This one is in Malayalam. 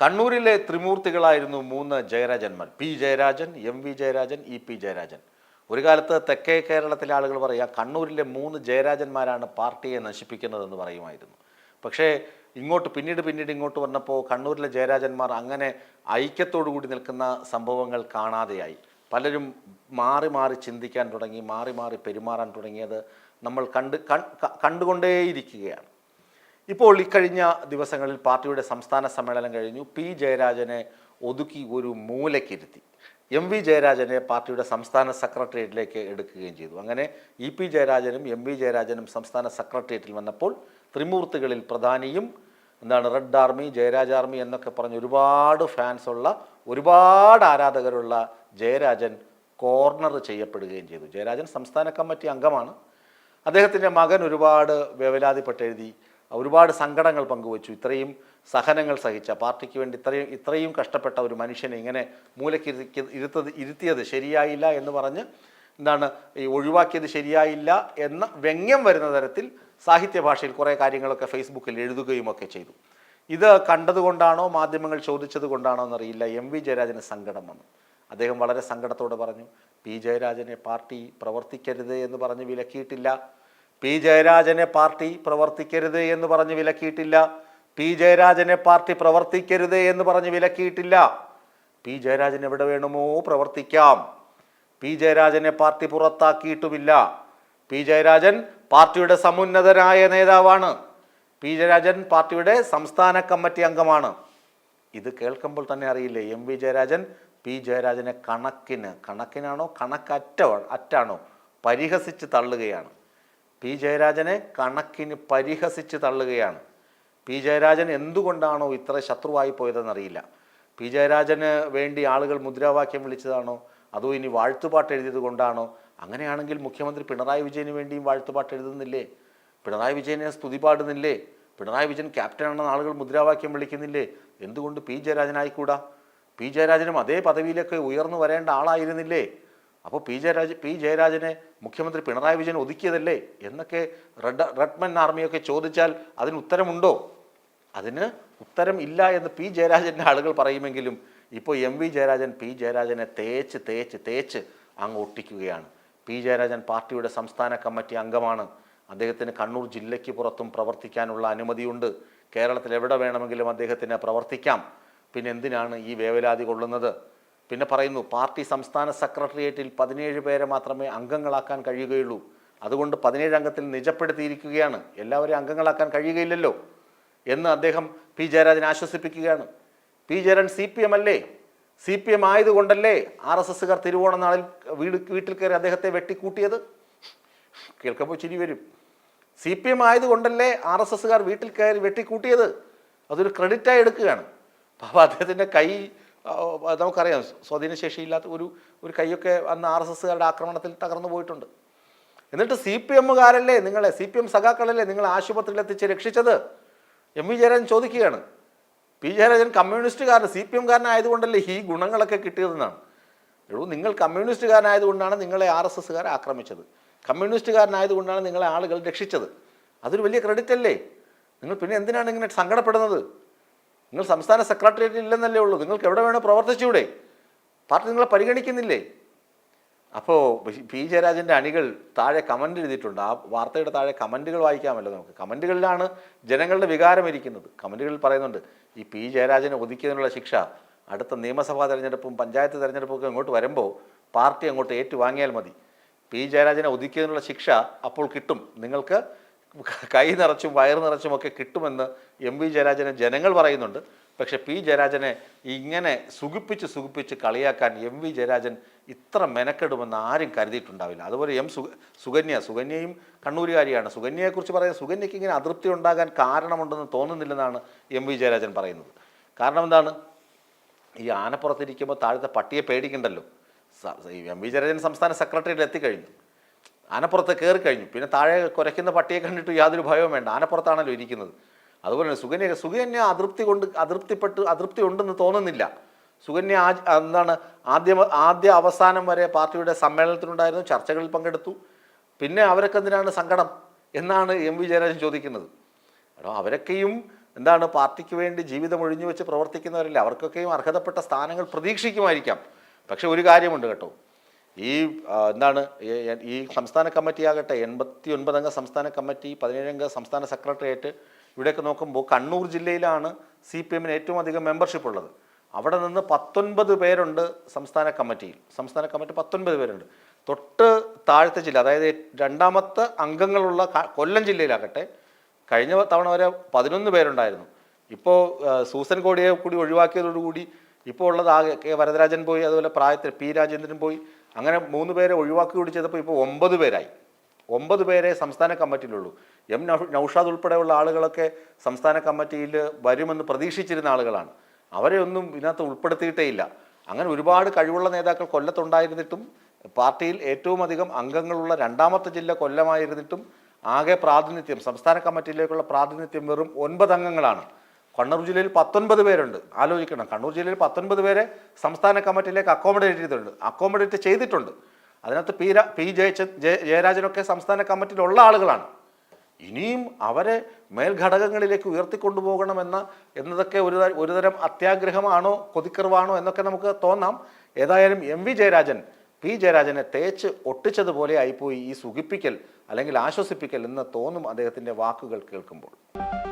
കണ്ണൂരിലെ ത്രിമൂർത്തികളായിരുന്നു മൂന്ന് ജയരാജന്മാർ. P Jayarajan M V Jayarajan E P Jayarajan. ഒരു കാലത്ത് തെക്കേ കേരളത്തിലെ ആളുകൾ പറയുക കണ്ണൂരിലെ മൂന്ന് ജയരാജന്മാരാണ് പാർട്ടിയെ നശിപ്പിക്കുന്നതെന്ന് പറയുമായിരുന്നു. പക്ഷേ ഇങ്ങോട്ട് പിന്നീട് പിന്നീട് ഇങ്ങോട്ട് വന്നപ്പോൾ കണ്ണൂരിലെ ജയരാജന്മാർ അങ്ങനെ കൂടി നിൽക്കുന്ന സംഭവങ്ങൾ കാണാതെയായി. പലരും മാറി മാറി ചിന്തിക്കാൻ തുടങ്ങി മാറി മാറി പെരുമാറാൻ തുടങ്ങിയത് നമ്മൾ കണ്ട് കണ്ടുകൊണ്ടേയിരിക്കുകയാണ്. ഇപ്പോൾ ഇക്കഴിഞ്ഞ ദിവസങ്ങളിൽ പാർട്ടിയുടെ സംസ്ഥാന സമ്മേളനം കഴിഞ്ഞു. പി. ജയരാജനെ ഒതുക്കി ഒരു മൂലക്കിരുത്തി. എം. വി. ജയരാജനെ പാർട്ടിയുടെ സംസ്ഥാന സെക്രട്ടേറിയറ്റിലേക്ക് എടുക്കുകയും ചെയ്തു. അങ്ങനെ ഇ. പി. ജയരാജനും എം. വി. ജയരാജനും സംസ്ഥാന സെക്രട്ടേറിയറ്റിൽ വന്നപ്പോൾ ത്രിമൂർത്തികളിൽ പ്രധാനിയും എന്താണ് റെഡ് ആർമി ജയരാജ് ആർമി എന്നൊക്കെ പറഞ്ഞ് ഒരുപാട് ഫാൻസുള്ള ഒരുപാട് ആരാധകരുള്ള ജയരാജൻ കോർണർ ചെയ്യപ്പെടുകയും ചെയ്തു. ജയരാജൻ സംസ്ഥാന കമ്മിറ്റി അംഗമാണ്. അദ്ദേഹത്തിന്റെ മകൻ ഒരുപാട് വേവലാതിപ്പെട്ട് എഴുതി. ഒരുപാട് സങ്കടങ്ങൾ പങ്കുവച്ചു. ഇത്രയും സഹനങ്ങൾ സഹിച്ച പാർട്ടിക്ക് വേണ്ടി ഇത്രയും ഇത്രയും കഷ്ടപ്പെട്ട ഒരു മനുഷ്യനെ ഇങ്ങനെ മൂലയ്ക്ക് ഇരുത്തി- ഇരുത്തത് ഇരുത്തിയത് ശരിയായില്ല എന്ന് പറഞ്ഞ് എന്താണ് ഈ ഒഴിവാക്കിയത് ശരിയായില്ല എന്ന വ്യംഗ്യം വരുന്ന തരത്തിൽ സാഹിത്യ ഭാഷയിൽ കുറേ കാര്യങ്ങളൊക്കെ ഫേസ്ബുക്കിൽ എഴുതുകയും ഒക്കെ ചെയ്തു. ഇത് കണ്ടതുകൊണ്ടാണോ മാധ്യമങ്ങൾ ചോദിച്ചത് കൊണ്ടാണോ എന്നറിയില്ല. എം വി ജയരാജന് സങ്കടം വന്നു. അദ്ദേഹം വളരെ സങ്കടത്തോടെ പറഞ്ഞു പി ജയരാജനെ പാർട്ടി പ്രവർത്തിക്കരുത് എന്ന് പറഞ്ഞ് വിലക്കിയിട്ടില്ല. പി ജയരാജനെ പാർട്ടി പ്രവർത്തിക്കരുത് എന്ന് പറഞ്ഞ് വിലക്കിയിട്ടില്ല. പി ജയരാജനെ പാർട്ടി പ്രവർത്തിക്കരുത് എന്ന് പറഞ്ഞ് വിലക്കിയിട്ടില്ല. പി ജയരാജൻ എവിടെ വേണമോ പ്രവർത്തിക്കാം. പി ജയരാജനെ പാർട്ടി പുറത്താക്കിയിട്ടുമില്ല. പി ജയരാജൻ പാർട്ടിയുടെ സമുന്നതനായ നേതാവാണ്. പി ജയരാജൻ പാർട്ടിയുടെ സംസ്ഥാന കമ്മിറ്റി അംഗമാണ്. ഇത് കേൾക്കുമ്പോൾ തന്നെ അറിയില്ലേ എം വി ജയരാജൻ പി ജയരാജനെ കണക്കിന് കണക്കിനാണോ കണക്കറ്റ അറ്റാണോ പരിഹസിച്ച് തള്ളുകയാണ്. പി ജയരാജനെ കണക്കിന് പരിഹസിച്ച് തള്ളുകയാണ്. പി ജയരാജൻ എന്തുകൊണ്ടാണോ ഇത്ര ശത്രുവായി പോയതെന്നറിയില്ല. പി ജയരാജന് വേണ്ടി ആളുകൾ മുദ്രാവാക്യം വിളിച്ചതാണോ? അതോ ഇനി വാഴ്ത്തുപാട്ട് എഴുതിയത് കൊണ്ടാണോ? അങ്ങനെയാണെങ്കിൽ മുഖ്യമന്ത്രി പിണറായി വിജയന് വേണ്ടിയും വാഴ്ത്തുപാട്ട് എഴുതുന്നില്ലേ? പിണറായി വിജയനെ സ്തുതി പാടുന്നില്ലേ? പിണറായി വിജയൻ ക്യാപ്റ്റൻ ക്യാപ്റ്റനാണെന്ന് ആളുകൾ മുദ്രാവാക്യം വിളിക്കുന്നില്ലേ? എന്തുകൊണ്ട് പി ജയരാജനായിക്കൂടാ? പി ജയരാജനും അതേ പദവിയിലൊക്കെ ഉയർന്നു വരേണ്ട ആളായിരുന്നില്ലേ? അപ്പോൾ പി ജയരാജ് പി ജയരാജനെ മുഖ്യമന്ത്രി പിണറായി വിജയൻ ഒതുക്കിയതല്ലേ? എന്നൊക്കെ റെഡ് റെഡ്മൻ ആർമിയൊക്കെ ചോദിച്ചാൽ അതിന് ഉത്തരമുണ്ടോ? അതിന് ഉത്തരം ഇല്ല എന്ന് പി ജയരാജന്റെ ആളുകൾ പറയുമെങ്കിലും ഇപ്പോൾ എം വി ജയരാജൻ പി ജയരാജനെ തേച്ച് തേച്ച് തേച്ച് അങ്ങ് ഒട്ടിക്കുകയാണ്. പി ജയരാജൻ പാർട്ടിയുടെ സംസ്ഥാന കമ്മിറ്റി അംഗമാണ്. അദ്ദേഹത്തിന് കണ്ണൂർ ജില്ലയ്ക്ക് പുറത്തും പ്രവർത്തിക്കാനുള്ള അനുമതിയുണ്ട്. കേരളത്തിൽ എവിടെ വേണമെങ്കിലും അദ്ദേഹത്തിന് പ്രവർത്തിക്കാം. പിന്നെ എന്തിനാണ് ഈ വേവലാതി കൊള്ളുന്നത്? പിന്നെ പറയുന്നു പാർട്ടി സംസ്ഥാന സെക്രട്ടേറിയറ്റിൽ പതിനേഴ് പേരെ മാത്രമേ അംഗങ്ങളാക്കാൻ കഴിയുകയുള്ളൂ. അതുകൊണ്ട് പതിനേഴ് അംഗത്തിൽ നിജപ്പെടുത്തിയിരിക്കുകയാണ്. എല്ലാവരെയും അംഗങ്ങളാക്കാൻ കഴിയുകയില്ലല്ലോ എന്ന് അദ്ദേഹം P. Jayarajan ആശ്വസിപ്പിക്കുകയാണ്. P. Jayarajan C P M അല്ലേ? സി പി എം ആയതുകൊണ്ടല്ലേ ആർ എസ് എസ്സുകാർ തിരുവോണ നാളിൽ വീട് വീട്ടിൽ കയറി അദ്ദേഹത്തെ വെട്ടിക്കൂട്ടിയത്? കേൾക്കുമ്പോൾ ചിരി വരും. സി പി എം ആയതുകൊണ്ടല്ലേ ആർ എസ് എസ്സുകാർ വീട്ടിൽ കയറി വെട്ടിക്കൂട്ടിയത്? അതൊരു ക്രെഡിറ്റായി എടുക്കുകയാണ്. അപ്പോൾ അദ്ദേഹത്തിന്റെ കൈ നമുക്കറിയാം. സ്വാധീനശേഷിയില്ലാത്ത ഒരു ഒരു കൈയൊക്കെ അന്ന് ആർ എസ് എസ്സുകാരുടെ ആക്രമണത്തിൽ തകർന്നു പോയിട്ടുണ്ട്. എന്നിട്ട് സി പി എമ്മുകാരല്ലേ നിങ്ങളെ സി പി എം സഖാക്കളല്ലേ നിങ്ങളെ ആശുപത്രിയിൽ എത്തിച്ച് രക്ഷിച്ചത്? എം വി ജയരാജൻ ചോദിക്കുകയാണ്. പി ജയരാജൻ കമ്മ്യൂണിസ്റ്റുകാരൻ സി പി എംകാരനായതുകൊണ്ടല്ലേ ഈ ഗുണങ്ങളൊക്കെ കിട്ടിയതെന്നാണ്. എടൂ നിങ്ങൾ കമ്മ്യൂണിസ്റ്റുകാരനായതുകൊണ്ടാണ് നിങ്ങളെ ആർ എസ് എസ്സുകാരെ ആക്രമിച്ചത്. കമ്മ്യൂണിസ്റ്റുകാരനായതുകൊണ്ടാണ് നിങ്ങളെ ആളുകൾ രക്ഷിച്ചത്. അതൊരു വലിയ ക്രെഡിറ്റ് അല്ലേ? നിങ്ങൾ പിന്നെ എന്തിനാണ് ഇങ്ങനെ സങ്കടപ്പെടുന്നത്? നിങ്ങൾ സംസ്ഥാന സെക്രട്ടേറിയറ്റ് ഇല്ലെന്നല്ലേ ഉള്ളൂ. നിങ്ങൾക്ക് എവിടെ വേണോ പ്രവർത്തിച്ചൂടെ. പാർട്ടി നിങ്ങളെ പരിഗണിക്കുന്നില്ലേ? അപ്പോൾ പി ജയരാജന്റെ അണികൾ താഴെ കമന്റ് എഴുതിയിട്ടുണ്ട്. ആ വാർത്തയുടെ താഴെ കമന്റുകൾ വായിക്കാമല്ലോ നമുക്ക്. കമന്റുകളിലാണ് ജനങ്ങളുടെ വികാരം ഇരിക്കുന്നത്. കമന്റുകളിൽ പറയുന്നുണ്ട് ഈ പി ജയരാജനെ ഒതുക്കിയതിനുള്ള ശിക്ഷ അടുത്ത നിയമസഭാ തെരഞ്ഞെടുപ്പും പഞ്ചായത്ത് തെരഞ്ഞെടുപ്പും ഇങ്ങോട്ട് വരുമ്പോൾ പാർട്ടി അങ്ങോട്ട് ഏറ്റുവാങ്ങിയാൽ മതി. പി ജയരാജനെ ഒതുക്കിയതിനുള്ള ശിക്ഷ അപ്പോൾ കിട്ടും. നിങ്ങൾക്ക് കൈ നിറച്ചും വയർ നിറച്ചും ഒക്കെ കിട്ടുമെന്ന് എം വി ജയരാജനെ ജനങ്ങൾ പറയുന്നുണ്ട്. പക്ഷെ പി ജയരാജനെ ഇങ്ങനെ സുഖിപ്പിച്ച് സുഖിപ്പിച്ച് കളിയാക്കാൻ എം വി ജയരാജൻ ഇത്ര മെനക്കെടുമെന്ന് ആരും കരുതിയിട്ടുണ്ടാവില്ല. അതുപോലെ എം സുഗ സുകന്യ സുകന്യയും കണ്ണൂരുകാരിയാണ്. സുകന്യയെക്കുറിച്ച് പറയാൻ സുകന്യയ്ക്ക് ഇങ്ങനെ അതൃപ്തി ഉണ്ടാകാൻ കാരണമുണ്ടെന്ന് തോന്നുന്നില്ലെന്നാണ് എം വി ജയരാജൻ പറയുന്നത്. കാരണം എന്താണ്? ഈ ആനപ്പുറത്തിരിക്കുമ്പോൾ താഴത്തെ പട്ടിയെ പേടിക്കണ്ടല്ലോ. എം വി ജയരാജൻ സംസ്ഥാന സെക്രട്ടറിയിൽ എത്തിക്കഴിഞ്ഞു. ആനപ്പുറത്ത് കയറി കഴിഞ്ഞു. പിന്നെ താഴെ കുരയ്ക്കുന്ന പട്ടിയെ കണ്ടിട്ട് യാതൊരു ഭയവും വേണ്ട. ആനപ്പുറത്താണല്ലോ ഇരിക്കുന്നത്. അതുപോലെ തന്നെ സുകന്യ സുകന്യ അതൃപ്തി കൊണ്ട് അതൃപ്തിപ്പെട്ട് അതൃപ്തി ഉണ്ടെന്ന് തോന്നുന്നില്ല. സുകന്യ ആ എന്താണ് ആദ്യ ആദ്യ അവസാനം വരെ പാർട്ടിയുടെ സമ്മേളനത്തിനുണ്ടായിരുന്നു ചർച്ചകളിൽ പങ്കെടുത്തു. പിന്നെ അവരൊക്കെ എന്തിനാണ് സങ്കടം എന്നാണ് എം വി ജയരാജൻ ചോദിക്കുന്നത്. കാരണം അവരൊക്കെയും എന്താണ് പാർട്ടിക്ക് വേണ്ടി ജീവിതം ഒഴിഞ്ഞു വെച്ച് പ്രവർത്തിക്കുന്നവരല്ലേ? അവർക്കൊക്കെയും അർഹതപ്പെട്ട സ്ഥാനങ്ങൾ പ്രതീക്ഷിക്കുമായിരിക്കാം. പക്ഷെ ഒരു കാര്യമുണ്ട് കേട്ടോ. ഈ എന്താണ് ഈ- സംസ്ഥാന കമ്മിറ്റി ആകട്ടെ എൺപത്തി ഒൻപതംഗ സംസ്ഥാന കമ്മിറ്റി പതിനേഴംഗ സംസ്ഥാന സെക്രട്ടേറിയറ്റ് ഇവിടെയൊക്കെ നോക്കുമ്പോൾ കണ്ണൂർ ജില്ലയിലാണ് സി പി എമ്മിന് ഏറ്റവും അധികം മെമ്പർഷിപ്പ് ഉള്ളത്. അവിടെ നിന്ന് പത്തൊൻപത് പേരുണ്ട് സംസ്ഥാന കമ്മിറ്റിയിൽ. സംസ്ഥാന കമ്മിറ്റി പത്തൊൻപത് പേരുണ്ട്. തൊട്ട് താഴത്തെ ജില്ല അതായത് രണ്ടാമത്തെ അംഗങ്ങളുള്ള കൊല്ലം ജില്ലയിലാകട്ടെ കഴിഞ്ഞ തവണ വരെ പതിനൊന്ന് പേരുണ്ടായിരുന്നു. ഇപ്പോൾ സൂസൻ കോടിയെ കൂടി ഒഴിവാക്കിയതോടുകൂടി ഇപ്പോൾ ഉള്ളത് ആകെ വരദരാജൻ പോയി അതുപോലെ പ്രായത്തിൽ പി രാജേന്ദ്രൻ പോയി അങ്ങനെ മൂന്ന് പേരെ ഒഴിവാക്കി കൂടി ചെയ്തപ്പോൾ ഇപ്പോൾ ഒമ്പത് പേരായി. ഒമ്പത് പേരെ സംസ്ഥാന കമ്മിറ്റിയിലുള്ളൂ. എം നൌഷാദ് ഉൾപ്പെടെയുള്ള ആളുകളൊക്കെ സംസ്ഥാന കമ്മിറ്റിയിൽ വരുമെന്ന് പ്രതീക്ഷിച്ചിരുന്ന ആളുകളാണ്. അവരെ ഒന്നും ഇതിനകത്ത് ഉൾപ്പെടുത്തിയിട്ടേ ഇല്ല. അങ്ങനെ ഒരുപാട് കഴിവുള്ള നേതാക്കൾ കൊല്ലത്തുണ്ടായിരുന്നിട്ടും പാർട്ടിയിൽ ഏറ്റവും അധികം അംഗങ്ങളുള്ള രണ്ടാമത്തെ ജില്ല കൊല്ലമായിരുന്നിട്ടും ആകെ പ്രാതിനിധ്യം സംസ്ഥാന കമ്മിറ്റിയിലേക്കുള്ള പ്രാതിനിധ്യം വെറും ഒൻപത് അംഗങ്ങളാണ് കണ്ണൂർ ജില്ലയിൽ പത്തൊൻപത് പേരുണ്ട്. ആലോചിക്കണം. കണ്ണൂർ ജില്ലയിൽ പത്തൊൻപത് പേരെ സംസ്ഥാന കമ്മിറ്റിയിലേക്ക് അക്കോമഡേറ്റ് ചെയ്തിട്ടുണ്ട്. അക്കോമഡേറ്റ് ചെയ്തിട്ടുണ്ട്. അതിനകത്ത് പി പി ജയച്ച ജയ ജയരാജനൊക്കെ സംസ്ഥാന കമ്മിറ്റിയിലുള്ള ആളുകളാണ്. ഇനിയും അവരെ മേൽഘടകങ്ങളിലേക്ക് ഉയർത്തിക്കൊണ്ടുപോകണമെന്ന എന്നതൊക്കെ ഒരു ഒരുതരം അത്യാഗ്രഹമാണോ കൊതിക്കർവാണോ എന്നൊക്കെ നമുക്ക് തോന്നാം. ഏതായാലും എം വി ജയരാജൻ പി ജയരാജനെ തേച്ച് ഒട്ടിച്ചതുപോലെ ആയിപ്പോയി ഈ സുഖിപ്പിക്കൽ അല്ലെങ്കിൽ ആശ്വസിപ്പിക്കൽ എന്ന് തോന്നും അദ്ദേഹത്തിന്റെ വാക്കുകൾ കേൾക്കുമ്പോൾ.